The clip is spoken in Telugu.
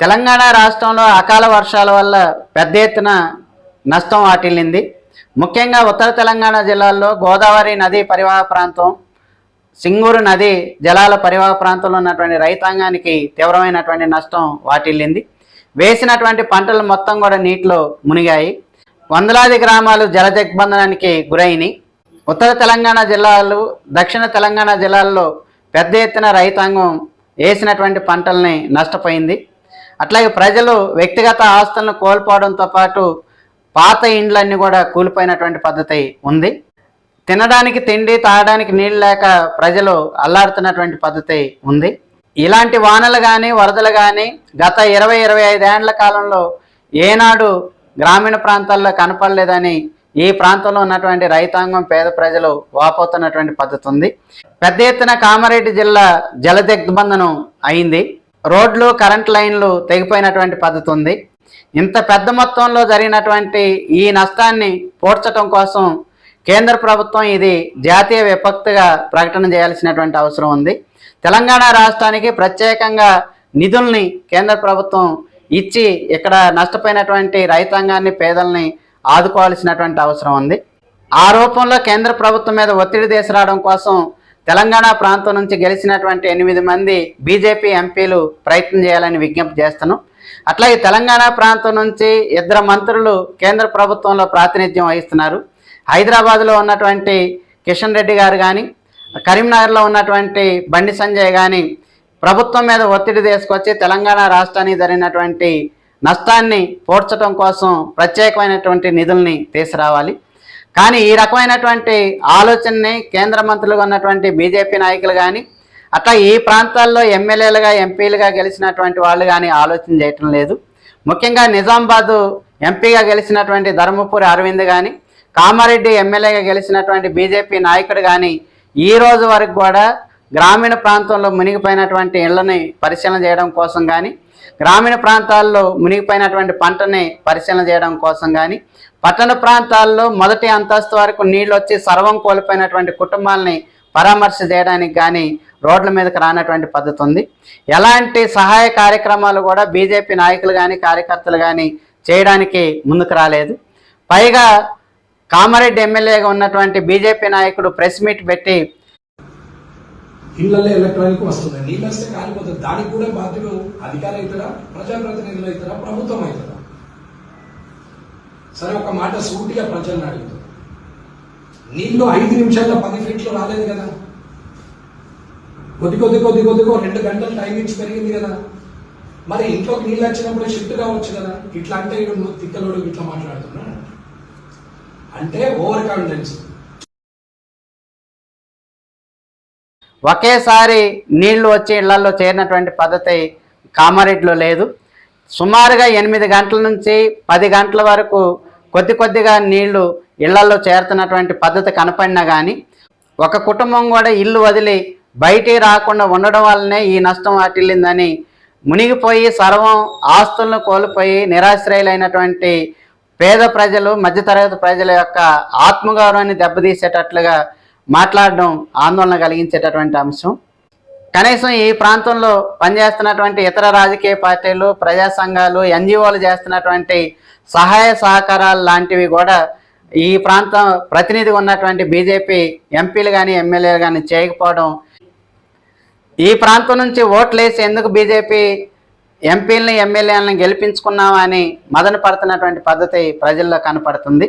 తెలంగాణ రాష్ట్రంలో అకాల వర్షాల వల్ల పెద్ద ఎత్తున నష్టం వాటిల్లింది. ముఖ్యంగా ఉత్తర తెలంగాణ జిల్లాల్లో గోదావరి నది పరివాహ ప్రాంతం సింగూరు నది జలాల పరివాహ ప్రాంతంలో ఉన్నటువంటి రైతాంగానికి తీవ్రమైనటువంటి నష్టం వాటిల్లింది. వేసినటువంటి పంటలు మొత్తం కూడా నీటిలో మునిగాయి. వందలాది గ్రామాలు జల దిగ్బంధనానికి గురైనాయి. ఉత్తర తెలంగాణ జిల్లాలు దక్షిణ తెలంగాణ జిల్లాల్లో పెద్ద ఎత్తున రైతాంగం వేసినటువంటి పంటల్ని నష్టపోయింది. అట్లాగే ప్రజలు వ్యక్తిగత ఆస్తులను కోల్పోవడంతో పాటు పాత ఇండ్లన్నీ కూడా కూలిపోయినటువంటి పద్ధతి ఉంది. తినడానికి తిండి తాగడానికి నీళ్ళు లేక ప్రజలు అల్లాడుతున్నటువంటి పద్ధతి ఉంది. ఇలాంటి వానలు కానీ వరదలు కానీ గత ఇరవై ఇరవై ఐదేళ్ళ కాలంలో ఏనాడు గ్రామీణ ప్రాంతాల్లో కనపడలేదని ఈ ప్రాంతంలో ఉన్నటువంటి రైతాంగం పేద ప్రజలు వాపోతున్నటువంటి పద్ధతి ఉంది. పెద్ద ఎత్తున కామారెడ్డి జిల్లా జల దిగ్బంధనం అయింది. రోడ్లు కరెంట్ లైన్లు తెగిపోయినటువంటి పద్ధతి ఉంది. ఇంత పెద్ద మొత్తంలో జరిగినటువంటి ఈ నష్టాన్ని పోడ్చటం కోసం కేంద్ర ప్రభుత్వం ఇది జాతీయ విపత్తుగా ప్రకటన చేయాల్సినటువంటి అవసరం ఉంది. తెలంగాణ రాష్ట్రానికి ప్రత్యేకంగా నిధుల్ని కేంద్ర ప్రభుత్వం ఇచ్చి ఇక్కడ నష్టపోయినటువంటి రైతాంగాన్ని పేదల్ని ఆదుకోవాల్సినటువంటి అవసరం ఉంది. ఆ రూపంలో కేంద్ర ప్రభుత్వం మీద ఒత్తిడి తీసుకురావడం కోసం తెలంగాణ ప్రాంతం నుంచి గెలిచినటువంటి ఎనిమిది మంది బీజేపీ ఎంపీలు ప్రయత్నం చేయాలని విజ్ఞప్తి చేస్తాను అట్లాగే తెలంగాణ ప్రాంతం నుంచి ఇద్దరు మంత్రులు కేంద్ర ప్రభుత్వంలో ప్రాతినిధ్యం వహిస్తున్నారు. హైదరాబాద్లో ఉన్నటువంటి కిషన్ రెడ్డి గారు కానీ కరీంనగర్లో ఉన్నటువంటి బండి సంజయ్ కానీ ప్రభుత్వం మీద ఒత్తిడి తీసుకొచ్చి తెలంగాణ రాష్ట్రానికి జరిగినటువంటి నష్టాన్ని పోడ్చడం కోసం ప్రత్యేకమైనటువంటి నిధుల్ని తీసుకురావాలి. కానీ ఈ రకమైనటువంటి ఆలోచనని కేంద్ర మంత్రులుగా ఉన్నటువంటి బీజేపీ నాయకులు కానీ అట్లా ఈ ప్రాంతాల్లో ఎమ్మెల్యేలుగా ఎంపీలుగా గెలిచినటువంటి వాళ్ళు కానీ ఆలోచన చేయటం లేదు. ముఖ్యంగా నిజామాబాదు ఎంపీగా గెలిచినటువంటి ధర్మపురి అరవింద్ కానీ కామారెడ్డి ఎమ్మెల్యేగా గెలిచినటువంటి బీజేపీ నాయకుడు కానీ ఈ రోజు వరకు కూడా గ్రామీణ ప్రాంతంలో మునిగిపోయినటువంటి ఇళ్ళని పరిశీలన చేయడం కోసం కానీ గ్రామీణ ప్రాంతాల్లో మునిగిపోయినటువంటి పంటని పరిశీలన చేయడం కోసం కానీ పట్టణ ప్రాంతాల్లో మొదటి అంతస్తు వరకు నీళ్ళు వచ్చి సర్వం కోల్పోయినటువంటి కుటుంబాలని పరామర్శ చేయడానికి కానీ రోడ్ల మీదకి రానటువంటి పద్ధతి ఉంది. ఎలాంటి సహాయ కార్యక్రమాలు కూడా బీజేపీ నాయకులు కానీ కార్యకర్తలు కానీ చేయడానికి ముందుకు రాలేదు. పైగా కామారెడ్డి ఎమ్మెల్యేగా ఉన్నటువంటి బీజేపీ నాయకుడు ప్రెస్ మీట్ పెట్టి ఇళ్ళలో ఎలక్ట్రానిక్ వస్తుంది. నీళ్ళు వస్తే కాలిపోతుంది. దానికి కూడా బాధ్యులు అధికారులు అవుతారా ప్రజాప్రతినిధులు అవుతారా ప్రభుత్వం అవుతారా సరే ఒక మాట సూటిగా ప్రజలను అడుగుతారు నీళ్ళు ఐదు నిమిషాల్లో పది ఫీట్లు రాలేదు కదా. కొద్ది కొద్ది కొద్ది కొద్దిగా రెండు గంటలు టైం ఇచ్చి పెరిగింది కదా. మరి ఇంట్లోకి నీళ్ళు వచ్చినప్పుడు షిఫ్ట్ కావచ్చు కదా. ఇట్లా అంటే నువ్వు తిక్కలోడు ఇట్లా మాట్లాడుతున్నాడు. అంటే ఓవర్ కాన్ఫిడెన్స్ ఒకేసారి నీళ్ళు వచ్చి ఇళ్ళలో చేరినటువంటి పద్ధతి కామారెడ్డిలో లేదు. సుమారుగా ఎనిమిది గంటల నుంచి పది గంటల వరకు కొద్ది కొద్దిగా నీళ్ళు ఇళ్ళలో చేరుతున్నటువంటి పద్ధతి కనపడినా కానీ ఒక కుటుంబం కూడా ఇల్లు వదిలి బయటికి రాకుండా ఉండడం వల్లనే ఈ నష్టం వాటిల్లిందని మునిగిపోయి సర్వం ఆస్తులను కోల్పోయి నిరాశ్రయులైనటువంటి పేద ప్రజలు మధ్యతరగతి ప్రజల యొక్క ఆత్మగౌరవాన్ని దెబ్బతీసేటట్లుగా మాట్లాడడం ఆందోళన కలిగించేటటువంటి అంశం. కనీసం ఈ ప్రాంతంలో పనిచేస్తున్నటువంటి ఇతర రాజకీయ పార్టీలు ప్రజా సంఘాలు ఎన్జిఓలు చేస్తున్నటువంటి సహాయ సహకారాలు లాంటివి కూడా ఈ ప్రాంతం ప్రతినిధిగా ఉన్నటువంటి బీజేపీ ఎంపీలు కానీ ఎమ్మెల్యేలు కానీ చేయకపోవడం. ఈ ప్రాంతం నుంచి ఓట్లేసి ఎందుకు బీజేపీ ఎంపీలని ఎమ్మెల్యేలను గెలిపించుకున్నామని మదన పడుతున్నటువంటి పద్ధతి ప్రజల్లో కనపడుతుంది.